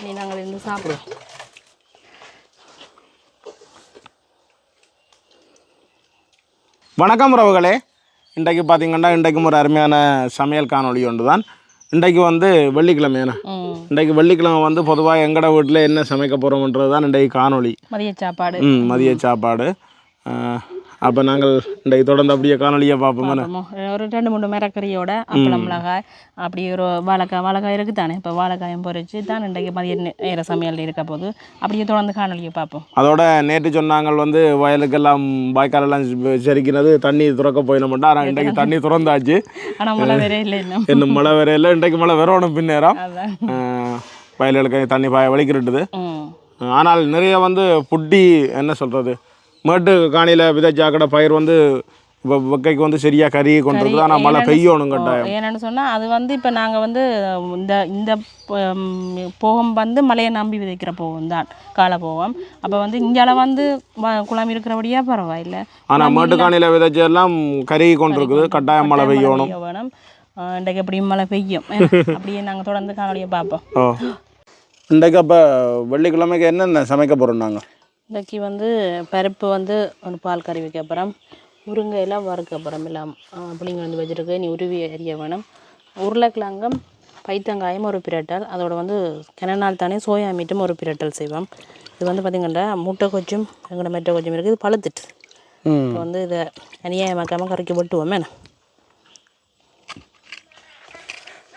இனி நாங்கள் இருந்து சாப்பிடுவோம் வணக்கம் உறவுகளே. இன்றைக்கு பார்த்தீங்கன்னா இன்றைக்கும் ஒரு அருமையான சமையல் காணொளி ஒன்று தான் இன்றைக்கு வந்து வெள்ளிக்கிழமையான இன்றைக்கு வெள்ளிக்கிழமை வந்து பொதுவாக எங்கட வீட்டில் என்ன சமைக்க போகிறோம்ன்றது தான் இன்றைக்கு காணொளி. மதிய சாப்பாடு. ம் மதிய சாப்பாடு. அப்போ நாங்கள் இன்றைக்கு தொடர்ந்து அப்படியே காணொலியை பார்ப்போம். ஒரு ரெண்டு மூணு மிரக்கறியோட அப்பளம் மிளகாய் அப்படி ஒரு வாழைக்காய் வாழைக்காய் இருக்குது தானே இப்போ வாழைக்காயும் பொரிச்சு தான் இன்றைக்கு மதிய நேர சமையல் இருக்க போகுது. அப்படியே தொடர்ந்து காணொலியை பார்ப்போம். அதோட நேற்று சொன்னாங்க வந்து வயலுக்கெல்லாம் வாய்க்காலெல்லாம் செரிக்கிறது தண்ணி திறக்க போயிடமாட்டா ஆனால் இன்றைக்கு தண்ணி திறந்தாச்சு. ஆனால் மழை வேற இல்லை இன்னும். இன்னும் மழை வேற இல்லை. இன்றைக்கு மழை வரணும் பின்னேரம். வயல்களுக்கு தண்ணி பாய வலிக்கிட்டுது ஆனால் நிறைய வந்து புட்டி என்ன சொல்கிறது மேட்டு காணியில் விதைச்சாக்கட பயிர் வந்து இப்போ வெக்கைக்கு வந்து சரியாக கருகி கொண்டிருக்குது ஆனால் மழை பெய்யணும் கட்டாயம். ஏன்னு சொன்னால் அது வந்து இப்போ நாங்கள் வந்து இந்த இந்த போகம் வந்து மழையை நம்பி விதைக்கிற போகம் தான் கால போகம் அப்போ வந்து இங்கால வந்து வ- குளம் இருக்கிறபடியா பரவாயில்ல. ஆனால் மேட்டு காணியில் விதைச்ச எல்லாம் கருகி கொண்டிருக்குது கட்டாயம் மழை பெய்யணும். பெய்ய வேணும். இன்றைக்கு எப்படியும் மழை பெய்யும். அப்படியே நாங்கள் தொடர்ந்து காணொலியை பார்ப்போம். இன்றைக்கு அப்போ வெள்ளிக்கிழமைக்கு என்னென்ன சமைக்க போகிறோம் நாங்கள் இன்றைக்கி வந்து பருப்பு வந்து ஒரு பால் கறி வைக்க அப்புறம் முருங்கையெல்லாம் வறுக்க அப்புறம் எல்லாம். புளிங்க வந்து வச்சுருக்கு. நீ உருவி எறிய வேணும். உருளைக்கிழங்கும் பைத்தங்காயும் ஒரு பிரட்டல். அதோட வந்து கிண நாள் தானே சோயா மீட்டும் ஒரு பிரட்டல் செய்வோம். இது வந்து பார்த்திங்கன்னா முட்டை கொச்சும் எங்களோட மெட்டை கொச்சும் இருக்குது இது பழுத்துட்டு. இப்போ வந்து இதை அநியாயமாக்காமல் கறிக்கு வெட்டுவோம்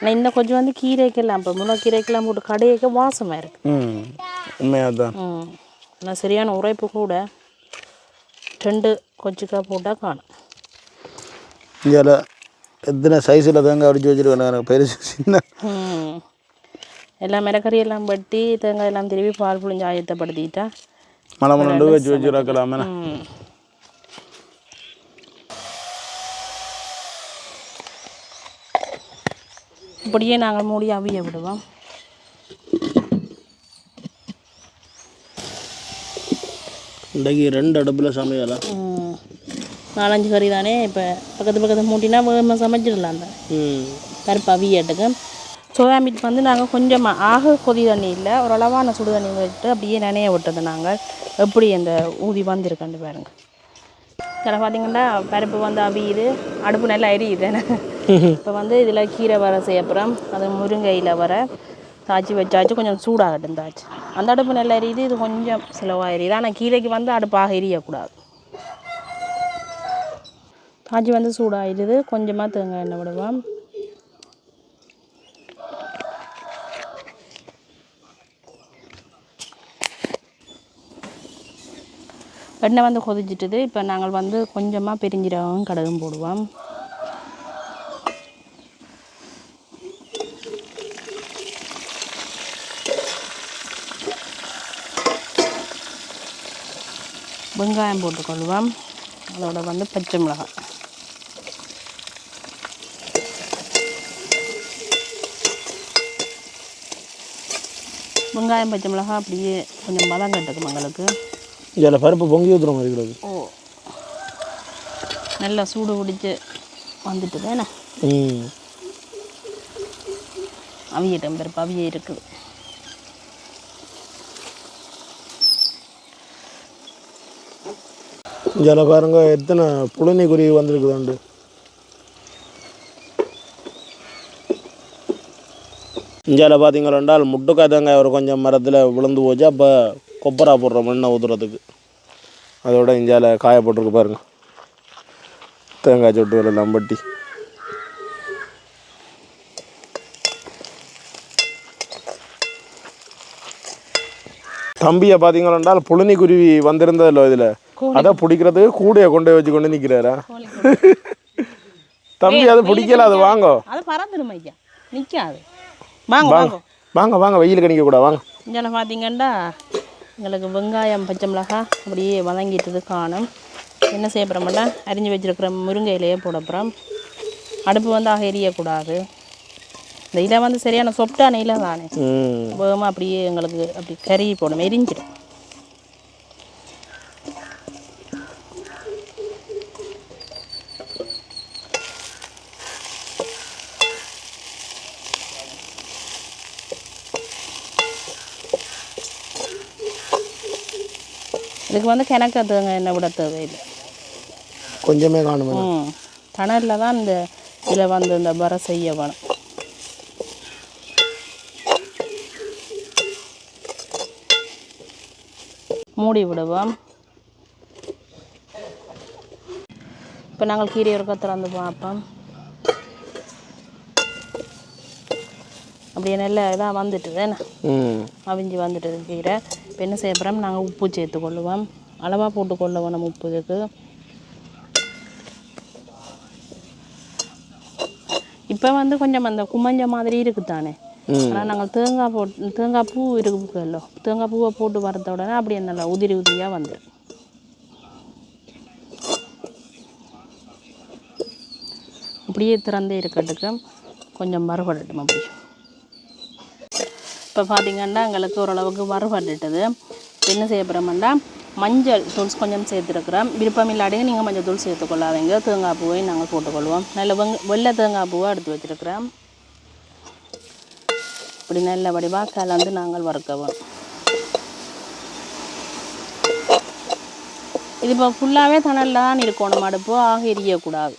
ஆனால் இந்த கொஞ்சம் வந்து கீரைக்கெல்லாம் இப்போ முளைக்கீரைக்கெல்லாம் போட்டு கடையக்க வாசமாக இருக்குது உண்மையாக தான் ஆனால் சரியான உரைப்பு கூட ரெண்டு கொச்சுக்காய் போட்டால் காணும். இதில் எத்தனை சைஸில் தேங்காய் அடிச்சு வச்சுருக்கேன் எனக்கு பெருசு சின்ன. எல்லாம் மிளகறி எல்லாம் வெட்டி தேங்காய் எல்லாம் திருவி பால் புளிஞ்சு ஆயத்தப்படுத்திட்டா. மலை மலை வச்சு வச்சுருக்கலாமே ம். இப்படியே நாங்கள் மூடி அவிய விடுவோம். இன்றைக்கு ரெண்டு அடுப்பில் சமையலாம் ம். நாலஞ்சு கறி தானே இப்போ பக்கத்து பக்கத்து மூட்டினா வேகமாக சமைச்சிடலாம் தான் பருப்பு அவியட்டுக்கு சோயா மீட் வந்து நாங்கள் கொஞ்சமாக ஆக கொதி தண்ணி இல்லை ஒரு அளவான சுடு தண்ணி விட்டு அப்படியே நனைய விட்டது நாங்கள் எப்படி அந்த ஊதி வந்திருக்கண்டு பாருங்க. இதில் பார்த்தீங்கன்னா பருப்பு வந்து அவியுது அடுப்பு நல்லா எரியுது. இப்போ வந்து இதில் கீரை வர செய்யப்புறம் அது முருங்கையில் வர தாச்சி வச்சாச்சு கொஞ்சம் சூடாகட்டும் தாச்சு அந்த அடுப்பு நல்லா எரியுது இது கொஞ்சம் சிலவாக எரியுது. ஆனால் கீரைக்கு வந்து அடுப்பாக எரியக்கூடாது. தாச்சி வந்து சூடாகிடுது கொஞ்சமாக தேங்காய் எண்ணெய் விடுவோம். எண்ணெய் வந்து கொதிச்சிட்டுது. இப்போ நாங்கள் வந்து கொஞ்சமாக பெருஞ்சீரகம் கடுகும் போடுவோம். வெங்காயம் போட்டுக்கொள்வோம் அதோட வந்து பச்சை மிளகாய். வெங்காயம் பச்சை மிளகாய் அப்படியே கொஞ்சம் மதம் கட்டுக்கும் எங்களுக்கு. இதில் பருப்பு பொங்கி ஊற்றுற மாதிரி இருக்கிறது ஓ. நல்லா சூடு பிடிச்சி வந்துட்டு தானே ம். அவியட்டம் பருப்பு அவிய இருக்குது. இதில் பாருங்க எத்தனை புழுனி குருவி வந்திருக்குதாண்டு. இந்தியாவில் பார்த்தீங்களாண்டால் முட்டுக்காய் தேங்காய் ஒரு கொஞ்சம் மரத்தில் விழுந்து போச்சு. அப்போ கொப்பரா போடுறோம் மண்ணை ஊதுறதுக்கு. அதோட இந்தியாவில் காய போட்டிருக்கு பாருங்க. தேங்காய் சொட்டு எல்லாம் தம்பியை பார்த்தீங்கன்னா புழுனி குருவி வந்திருந்ததில்ல இதில். அதை பிடிக்கிறதுக்கு கூடையை கொண்டு வச்சு கொண்டு நிற்கிறாரா தம்பி அது பிடிக்கல அது வாங்கோ. அது பறந்துடும் ஐயா. நிற்காது வாங்க வாங்க. வாங்க. வாங்க வெயிலுக்கு நிற்க கூட வாங்க. இதில் பார்த்தீங்கன்னா எங்களுக்கு வெங்காயம் பச்சை மிளகாய் அப்படியே வதங்கிட்டது காணும். என்ன செய்ய போகிறோம்னா அரிஞ்சு வச்சிருக்கிற முருங்கை இலையே போட போகிறோம் அடுப்பு வந்து ஆக எரியக்கூடாது. இந்த இலை வந்து சரியான சொப்டான இலை தானே. வேகமாக அப்படியே எங்களுக்கு அப்படி கறி போடும் எரிஞ்சிடும். இதுக்கு வந்து கிணக்க தேங்காய் எண்ணெய் விட தேவையில்லை. கொஞ்சமே காணுமே. தணலில் தான் இந்த இதில் வந்து இந்த வர செய்ய வேணும் மூடி விடுவோம். இப்போ நாங்கள் கீரை ஒரு திறந்து பார்ப்போம். அப்படியே நல்ல இதாக வந்துட்டு ம். அவிஞ்சு வந்துட்டு கீரை. இப்போ என்ன செய்ய போகிறோம் நாங்கள் உப்பு சேர்த்து கொள்ளுவோம். அளவாக போட்டு கொள்ள வேணும் உப்பு இதுக்கு இப்போ வந்து கொஞ்சம் அந்த குமஞ்ச மாதிரி இருக்குதானே ம். ஆனால் நாங்கள் தேங்காய் போட்டு தேங்காய் பூ இருக்குல்ல? தேங்காய் பூவை போட்டு வறுத்த உடனே அப்படியே நல்லா உதிரி உதிரியாக வந்துடும் அப்படியே திறந்தே இருக்கட்டுக்கு கொஞ்சம் மறுபடட்டும் அப்படி இப்போ பார்த்தீங்கன்னா எங்களுக்கு ஓரளவுக்கு வறுபட்டுட்டது என்ன செய்ய போகிறோம்னா மஞ்சள் தூள் கொஞ்சம் சேர்த்துருக்குறோம். விருப்பம் இல்லாட்டிங்க நீங்கள் மஞ்சள் தூள் சேர்த்துக்கொள்ளாதீங்க. தேங்காய் பூவை நாங்கள் போட்டுக்கொள்வோம். நல்ல வெங் வெள்ளை தேங்காய் பூவை எடுத்து வச்சுருக்குறோம். இப்படி நல்ல வடிவாக கலந்து நாங்கள் வறுக்கவும். இது இப்போ ஃபுல்லாகவே தணலில் தான் இருக்கணும். அடுப்பு ஆக எரியக்கூடாது.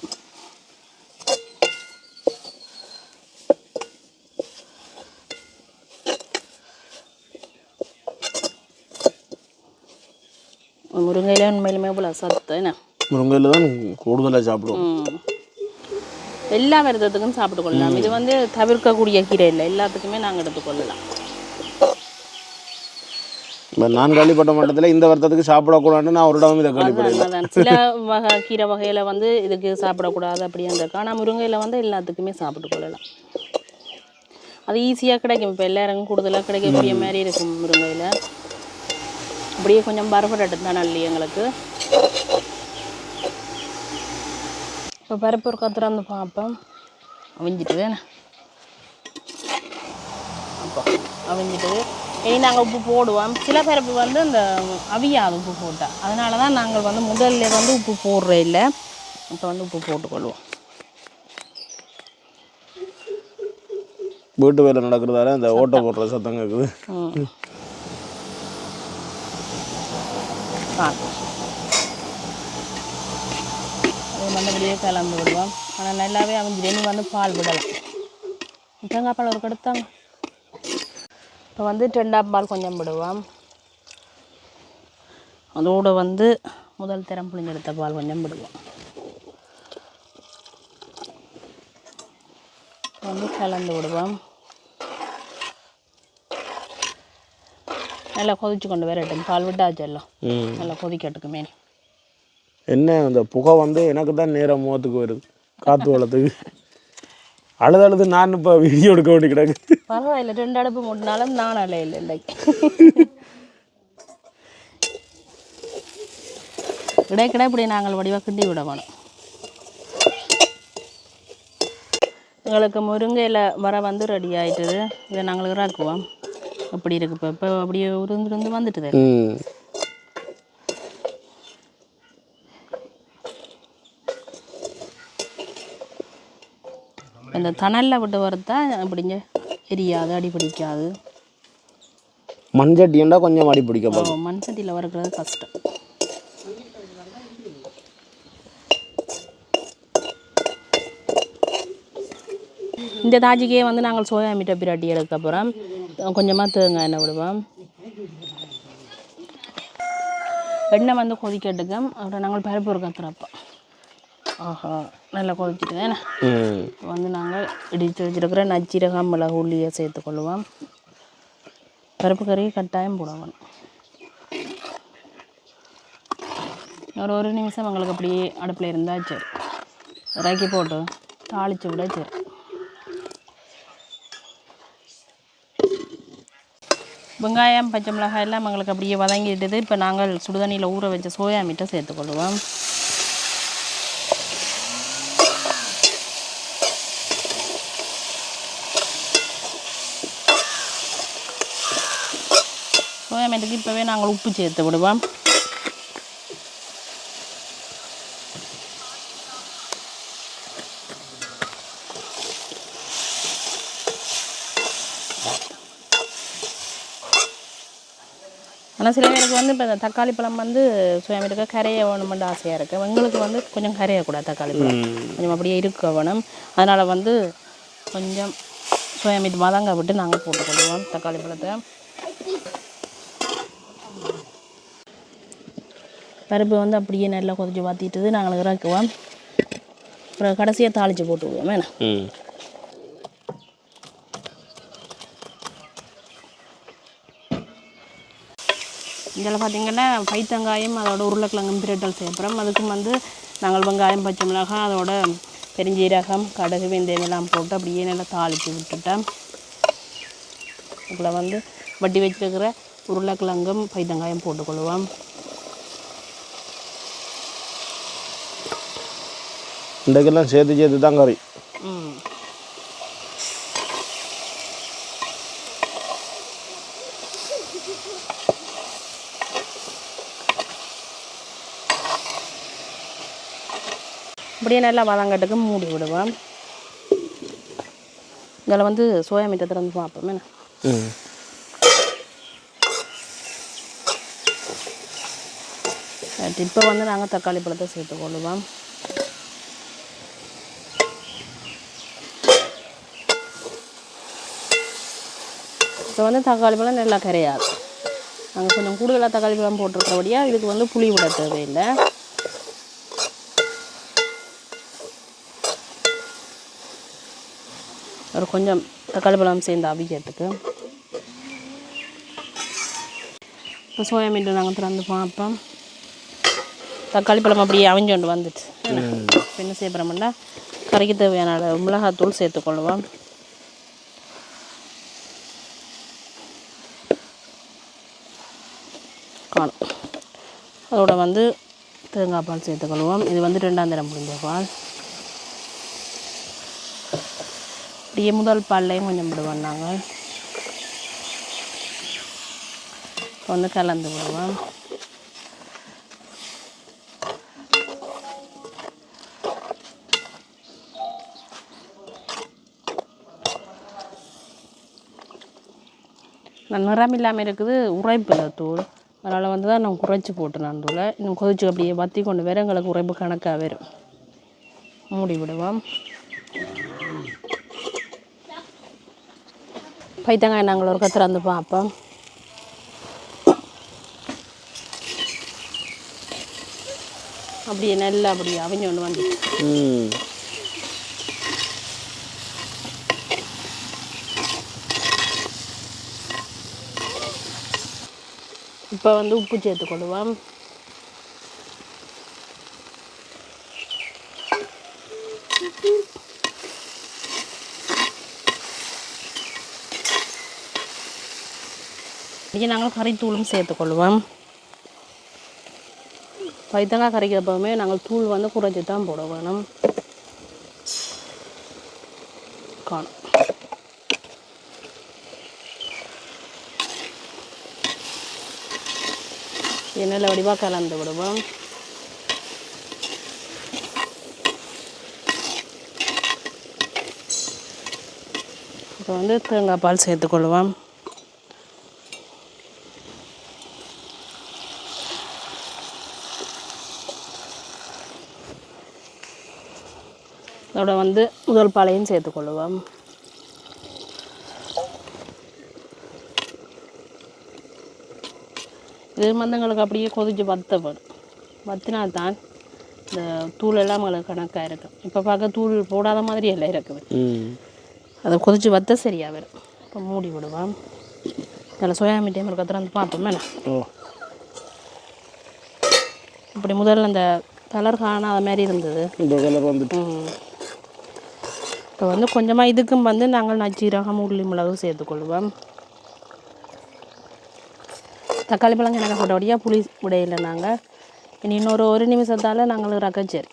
முருங்கையில் உண்மையிலுமே இவ்வளோ சத்து என்ன முருங்கையில் தான் கூடுதலாக சாப்பிடுவோம். எல்லா விரதத்துக்கும் சாப்பிட்டு கொள்ளலாம் இது வந்து தவிர்க்கக்கூடிய கீரை இல்லை எல்லாத்துக்குமே நாங்கள் எடுத்துக்கொள்ளலாம் நான் கேள்விப்பட்ட மட்டத்தில் இந்த வருத்தத்துக்கு சாப்பிடக்கூடாதுன்னு நான் ஒரு இடம் இதை கேள்விப்படல அதான் சில வகை கீரை வகையில் வந்து இதுக்கு சாப்பிடக்கூடாது அப்படின்றது ஆனால் முருங்கையில் வந்து எல்லாத்துக்குமே சாப்பிட்டு கொள்ளலாம் அது ஈஸியாக கிடைக்கும் இப்போ எல்லாரும் கூடுதலாக கிடைக்கக்கூடிய மாதிரி இருக்கும் முருங்கையில் அப்படியே கொஞ்சம் பரப்பட்டு தான் நல்லி எங்களுக்கு. இப்போ பருப்பு ஒரு கத்திரந்து பார்ப்போம் அவிஞ்சிட்டு அப்போ அவிஞ்சிட்டு. இனி நாங்கள் உப்பு போடுவோம். சில பருப்பு வந்து இந்த அவியாது உப்பு போட்டால் அதனால தான் நாங்கள் வந்து முதல்ல வந்து உப்பு போடுற இல்லை. இப்போ வந்து உப்பு போட்டுக்கொள்வோம். வீட்டு வேலை நடக்கிறதால இந்த ஓட்டை போடுற சத்தம் கேட்குது பால் ஆ அது மண்டபடியே கலந்து விடுவோம். ஆனால் நல்லாவே அவிஞ்சிட்டு இனி வந்து பால் விடலாம். தேங்காய் பால் ஒரு கெடுத்தாங்க இப்போ வந்து ரெண்டாம் பால் கொஞ்சம் விடுவோம். அதோட வந்து முதல் திறம் புளிஞ்செடுத்த பால் கொஞ்சம் விடுவோம். வந்து கலந்து விடுவோம். நல்லா கொதிச்சு கொண்டு வரட்டும் பால் விட்டாச்சு எல்லாம். நல்லா கொதிக்கட்டுக்குமே என்ன அந்த புகை வந்து எனக்கு தான் நேரம் முகத்துக்கு வருது. காற்று வளத்துக்கு அழுது அழுது நான் இப்போ வீடியோ எடுக்க வேண்டி கிடக்கு பரவாயில்ல ரெண்டு அடுப்பு மூட்டினாலும் நான் அலையில இன்றைக்கு. இடைக்கிட இப்படி நாங்கள் வடிவாக கிண்டி விட வேணும். எங்களுக்கு முருங்கையில் வர வந்து ரெடி ஆயிட்டுது. இதை நாங்கள் இறக்குவோம். அப்படி இருக்கு. இப்போ இப்போ அப்படியே உருந்து உருந்து வந்துட்டுது. ம். இந்த தணலில் விட்டு வரத்தா அப்படிங்க எரியாது அடி பிடிக்காது. மண்சட்டியண்டா கொஞ்சம் அடி பிடிக்க பார்க்கும் மண் சட்டியில் வறுக்கிறது கஷ்டம். இந்த தாஜிக்கே வந்து நாங்கள் சோயா மீட்டை பிராட்டி எடுக்க அப்புறம் கொஞ்சமாக தேங்காய் எண்ணெய் விடுவோம். எண்ணெய் வந்து கொதிக்கட்டுக்கு. அப்புறம் நாங்கள் பருப்பு ஒரு கத்துறப்போ ஆஹா நல்லா கொதிச்சுட்டு ஏன்னா வந்து நாங்கள் இடித்து வச்சிருக்கிற நச்சீரகம் மிளகு உள்ளியை சேர்த்துக்கொள்வோம் பருப்பு கறி கட்டாயம் போடணும். ஒரு ஒரு நிமிஷம் எங்களுக்கு அப்படியே அடுப்பில் இருந்தால் சரி. இறக்கி போட்டு தாளித்து விட சரி. வெங்காயம் பச்சை மிளகாய் எல்லாம் எங்களுக்கு அப்படியே வதங்கிட்டுது. இப்போ நாங்கள் சுடுதண்ணியில் ஊற வச்ச சோயா மீட்டை சேர்த்துக்கொள்வோம் சோயா மீட்டுக்கு இப்போவே நாங்கள் உப்பு சேர்த்து விடுவோம். ஆனால் சில பேருக்கு வந்து இப்போ இந்த தக்காளி பழம் வந்து சுயமிருக்க கரைய வேணுமென்று ஆசையாக இருக்குது எங்களுக்கு வந்து கொஞ்சம் கரையக்கூடாது தக்காளி பழம். கொஞ்சம் அப்படியே இருக்க வேணும். அதனால் வந்து கொஞ்சம் சுயமிட் மதங்க விட்டு நாங்கள் போட்டுக்கொள்வோம் தக்காளி பழத்தை. பருப்பு வந்து அப்படியே நல்லா கொதிச்சு வாத்திட்டுது. நாங்கள் இறக்குவோம். அப்புறம் கடைசியாக தாளித்து போட்டுக்குவோம். வேணாம் இதில் பார்த்தீங்கன்னா பைத்தங்காயம் அதோட உருளைக்கிழங்கும் பிரட்டல் சேர்ப்புறோம் அதுக்கும் வந்து நாங்கள் வெங்காயம் பச்சை மிளகாய் அதோட பெருஞ்சீரகம் கடுகு வெந்தயம் எல்லாம் போட்டு அப்படியே நல்லா தாளித்து விட்டுட்டேன். இதில் வந்து வட்டி வச்சிருக்கிற உருளைக்கிழங்கும் பைத்தங்காயம் போட்டுக்கொள்வோம். இன்றைக்கெல்லாம் சேர்த்து சேர்த்து தான் கறி. ம். அப்படியே நல்லா வதங்கட்டுக்கு மூடி விடுவோம் இதில் வந்து சோயா மீட்டை திறந்து பார்ப்போம் என்ன? இப்போ வந்து நாங்கள் தக்காளி பழத்தை சேர்த்துக்கொள்ளுவோம் இப்போ வந்து தக்காளி பழம் நல்லா கரையாது. நாங்கள் கொஞ்சம் கூடுதலாக தக்காளி பழம் போட்டிருக்கிறபடியாக இதுக்கு வந்து புளி விட தேவையில்லை. ஒரு கொஞ்சம் தக்காளி பழம் சேர்ந்து அவிக்கிறதுக்கு. இப்போ சோயா மீன் நாங்கள் திறந்து பார்ப்போம் தக்காளி பழம் அப்படியே அவிஞ்சோண்டு வந்துட்டு என்ன? செய்ய போகிறோம்னா கறிக்கு தேவையான மிளகாத்தூள் சேர்த்துக்கொள்வோம் காணும் அதோட வந்து தேங்காய் பால் சேர்த்துக்கொள்வோம் இது வந்து ரெண்டாம் தரம் முடிஞ்ச பால். அப்படியே முதல் பால்லையும் கொஞ்சம் விடுவோம் நாங்கள் இப்போ வந்து கலந்து விடுவோம் நான் நிறம் இல்லாமல் இருக்குது உரைப்பில் தூள் அதனால் வந்து தான் நான் குறைச்சி போட்டுனேன் நான் தூளை இன்னும் கொதிச்சு அப்படியே வற்றி கொண்டு வர எங்களுக்கு உரைப்பு கணக்காக வரும் மூடி விடுவோம் பைத்தங்காய் நாங்கள் ஒரு கத்திர வந்து பார்ப்போம் அப்படியே நல்லா அப்படியே அவிஞ்சு கொண்டு வந்து இப்போ வந்து உப்பு சேர்த்துக்கொள்வோம் இங்கே நாங்கள் கறித்தூளும் சேர்த்துக்கொள்வோம். பைத்தங்காய் கறிக்கிறப்பவுமே நாங்கள் தூள் வந்து குறைச்சி தான் போட வேணும் காணும். எண்ணெயில் வடிவாக கலந்து விடுவோம். இப்போ வந்து தேங்காய் பால் சேர்த்துக்கொள்வோம். அதோட வந்து முதல் பாலையும் சேர்த்துக்கொள்வோம் இது மந்தங்களுக்கு அப்படியே கொதிச்சு வத்தப்படும் வத்தினா தான் இந்த தூள் எல்லாம் உங்களுக்கு கணக்காக இருக்கும். இப்போ பார்க்க தூள் போடாத மாதிரி எல்லாம் இருக்குது. அதை கொதிச்சு வத்த சரியாக வரும். இப்போ மூடி விடுவோம். அதில் சோயா மீட்டையும் ஒரு கத்திரம் பார்ப்போமே இப்படி முதல்ல அந்த கலர் காணாத மாதிரி இருந்தது. இந்த கலர் வந்துட்டு. இப்போ வந்து கொஞ்சமாக இதுக்கும் வந்து நாங்கள் நச்சீரகம் உள்ளி மிளகு சேர்த்துக்கொள்வோம் தக்காளி பழம் எனக்கு போட்டபடியாக புளி விடையில நாங்கள் இனி இன்னொரு ஒரு நிமிஷத்தால் நாங்கள் ரக்கச்சேரி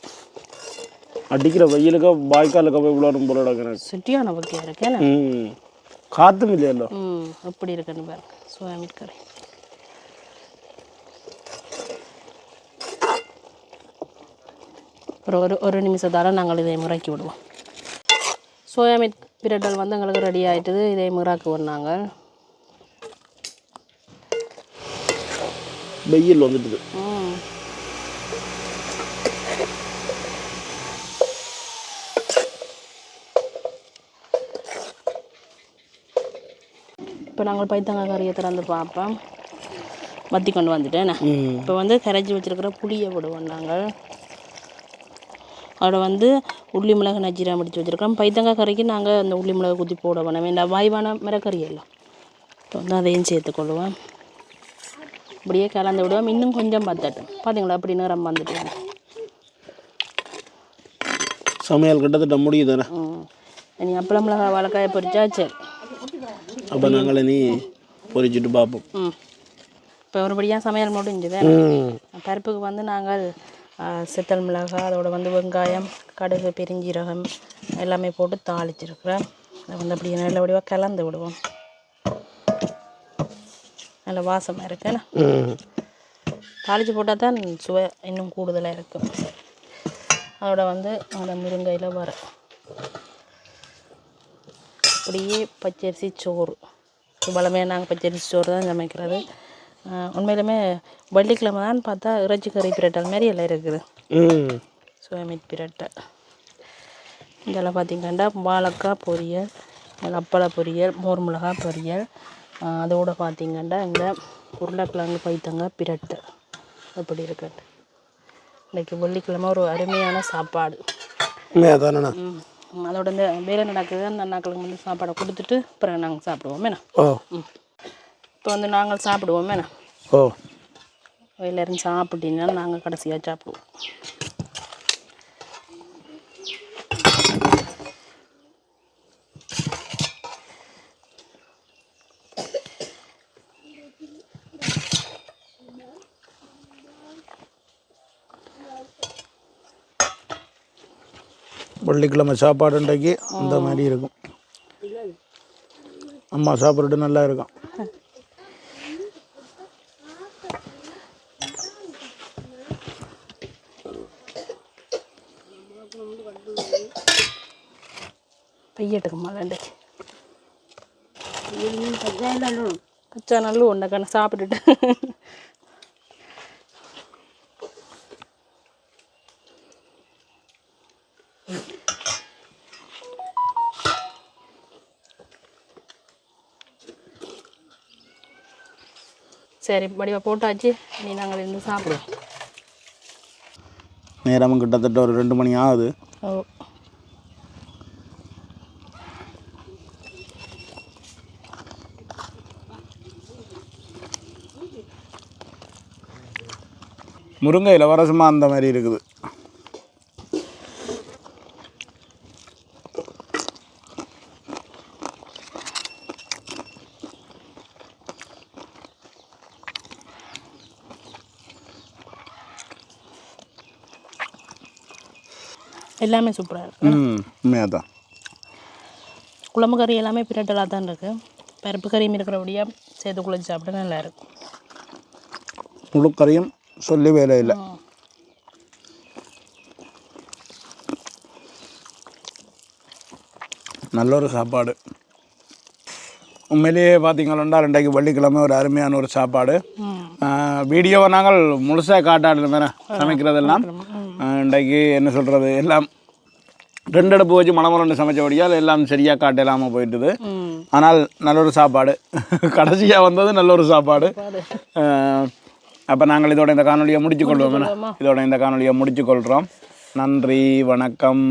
அடிக்கிற வெயிலுக்கு வாய்க்காலுக்கு போய் விளாடும் போல எனக்கு சுட்டியான பக்கியாக இருக்கேன் காற்றும் இல்லையല്ലോ ம் எப்படி இருக்குன்னு பாருங்க கறி ஒரு ஒரு ஒரு நிமிஷத்தால் நாங்கள் இதை முறைக்கி விடுவோம். சோயா மீட் பிரட்டல் வந்து எங்களுக்கு ரெடி ஆயிட்டுது. இதை முறாக்குவோம் நாங்கள் வெயில் வந்துட்டுது. ம். இப்போ நாங்கள் பைத்தங்காய் கறியை திறந்து பார்ப்போம். வத்தி கொண்டு வந்துட்டேன். இப்போ வந்து கரைச்சி வச்சிருக்கிற புளியை விடுவோம் நாங்கள். அதோட வந்து உள்ளி மிளகு நஜீரம் அடித்து வச்சுருக்கோம் பைத்தங்காய் கறிக்கு நாங்கள் அந்த உள்ளி மிளகு குத்தி போட வேணாம். இந்த வாய்வான மிரக்கறி எல்லாம் வந்து அதையும் சேர்த்துக்கொள்ளுவேன் அப்படியே கலந்து விடுவோம். இன்னும் கொஞ்சம் பத்தட்டும். பார்த்தீங்களா அப்படி நேரம் வந்துட்டு சமையல் கிட்டத்தட்ட முடியுதானே ம். இனி அப்பளம் மிளகாய் வாழைக்காயை பொரிச்சா சரி அப்போ நாங்களே நீ பொரிச்சிட்டு பார்ப்போம். இப்போ ஒருபடியாக சமையல் முடிஞ்சுது. பருப்புக்கு வந்து நாங்கள் சித்தல் மிளகாய் அதோட வந்து வெங்காயம் கடுகு பெருஞ்சீரகம் எல்லாமே போட்டு தாளிச்சிருக்கிறேன். அதை வந்து அப்படியே நல்ல வடிவாக கலந்து விடுவோம். நல்ல வாசமாக இருக்குண்ணா தாளித்து போட்டால் தான் சுவை இன்னும் கூடுதலாக இருக்கும் அதோட வந்து அந்த முருங்கையில் வர. அப்படியே பச்சரிசி சோறு. வளமையாக நாங்கள் பச்சரிசி சோறு தான் சமைக்கிறது. உண்மையிலுமே வெள்ளிக்கிழமை தான் பார்த்தா இறைச்சி கறி பிரட்டல் மாதிரி எல்லாம் இருக்குது. ம். சுவமீட் பிரட்டை. இதெல்லாம் பார்த்தீங்கன்னா வாழைக்காய் பொரியல் அப்பள பொரியல் மோர் மிளகாய் பொரியல். அதோட பார்த்தீங்கன்னா இங்கே உருளைக்கிழங்கு பைத்தங்காய் பிரட்டை. அப்படி இருக்கு. இன்றைக்கி வெள்ளிக்கிழமை ஒரு அருமையான சாப்பாடு. அதோட இந்த வேலை நடக்குது? அந்த அண்ணாக்களுக்கு வந்து சாப்பாடை கொடுத்துட்டு அப்புறம் நாங்கள் சாப்பிடுவோம். என்ன இப்போ வந்து நாங்கள் சாப்பிடுவோம் ஓ. எல்லாரும் சாப்பிட்டீங்கன்னா நாங்கள் கடைசியாக சாப்பிடுவோம். வெள்ளிக்கிழமை சாப்பாடு இன்றைக்கு அந்த மாதிரி இருக்கும். அம்மா சாப்பிட்றது நல்லா இருக்கும் கச்சா நல்லு ஒன்றை கண்ணு சாப்பிட்டுட்டு. சரி வடிவா போட்டாச்சு. நீ நாங்கள் இருந்து சாப்பிடுவோம் நேரமும் கிட்டத்தட்ட ஒரு ரெண்டு மணி ஆகுது. முருங்கை இலவரசமாக அந்த மாதிரி இருக்குது. எல்லாமே சூப்பராக இருக்கு. ம் உண்மையாக தான். குழம்பு கறி எல்லாமே பிரட்டலாக தான் இருக்கு. பருப்பு கறியும் இருக்கிறபடியாக சேர்த்து குழச்சி சாப்பிட நல்லா இருக்கும். முழு கறியும் சொல்லி வேலை இல்லை. நல்ல ஒரு சாப்பாடு. உண்மையிலேயே பார்த்தீங்கன்னா ரெண்டைக்கு வெள்ளிக்கிழமை ஒரு அருமையான ஒரு சாப்பாடு. வீடியோவை நாங்கள் முழுசாக காட்டாடுற மாதிரி சமைக்கிறதெல்லாம். இன்றைக்கு என்ன சொல்கிறது எல்லாம் ரெண்டு அடுப்பு வச்சு மணமரண்டு சமைச்சபடியால் எல்லாம் சரியாக காட்டலாமல் போயிட்டுது. ம் ஆனால் நல்ல ஒரு சாப்பாடு. கடைசியாக வந்தது நல்ல ஒரு சாப்பாடு. அப்போ நாங்கள் இதோட இந்த காணொலியை முடிச்சு கொள்வோம். இதோட இந்த காணொலியை முடிச்சு கொள்கிறோம் நன்றி வணக்கம்.